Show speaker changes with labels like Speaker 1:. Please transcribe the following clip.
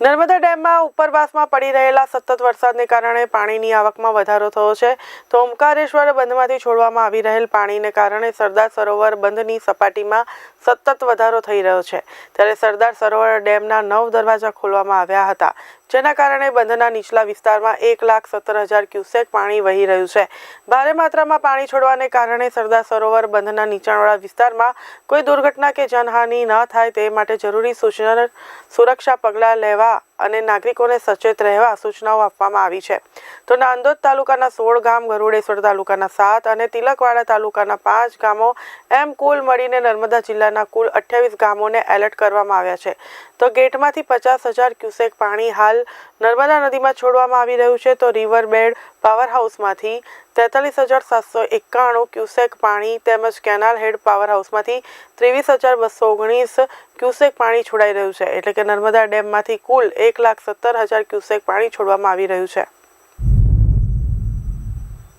Speaker 1: નર્મદા ડેમમાં ઉપરવાસમાં પડી રહેલા સતત વરસાદને કારણે પાણીની આવકમાં વધારો થયો છે. તો ઓમકારેશ્વર બંધમાંથી છોડવામાં આવી રહેલ પાણીને કારણે સરદાર સરોવર બંધની સપાટીમાં સતત વધારો થઈ રહ્યો છે. ત્યારે સરદાર સરોવર ડેમના નવ દરવાજા ખોલવામાં આવ્યા હતા, જેના કારણે બંધના નીચલા વિસ્તારમાં એક લાખ સત્તર હજાર ક્યુસેક પાણી વહી રહ્યું છે. ભારે માત્રામાં પાણી છોડવાને કારણે સરદાર સરોવર બંધના નીચાણવાળા વિસ્તારમાં કોઈ દુર્ઘટના કે જનહાનિ ન થાય તે માટે જરૂરી સૂચના સુરક્ષા પગલાં લેવા અને નાગરિકોને સચેત રહેવા સૂચનાઓ આપવામાં આવી છે. તો નાંદોદ તાલુકાના સોળ ગામ, ગરુડેશ્વર તાલુકાના સાત અને તિલકવાડા તાલુકાના પાંચ ગામો એમ કુલ મળીને નર્મદા જિલ્લાના કુલ અઠ્યાવીસ ગામોને એલર્ટ કરવામાં આવ્યા છે. તો ગેટમાંથી પચાસ હજાર ક્યુસેક પાણી હાલ નર્મદા નદીમાં છોડવામાં આવી રહ્યું છે. તો રિવર બેડ પાવર હાઉસમાંથી તેતાલીસ હજાર સાતસો એકાણું ક્યુસેક પાણી તેમજ કેનાલ હેડ પાવર હાઉસમાંથી ત્રેવીસ હજાર બસો ઓગણીસ ક્યુસેક પાણી છોડાઈ રહ્યું છે. એટલે કે નર્મદા ડેમમાંથી કુલ એક લાખ સત્તર હજાર ક્યુસેક પાણી છોડવામાં આવી રહ્યું છે.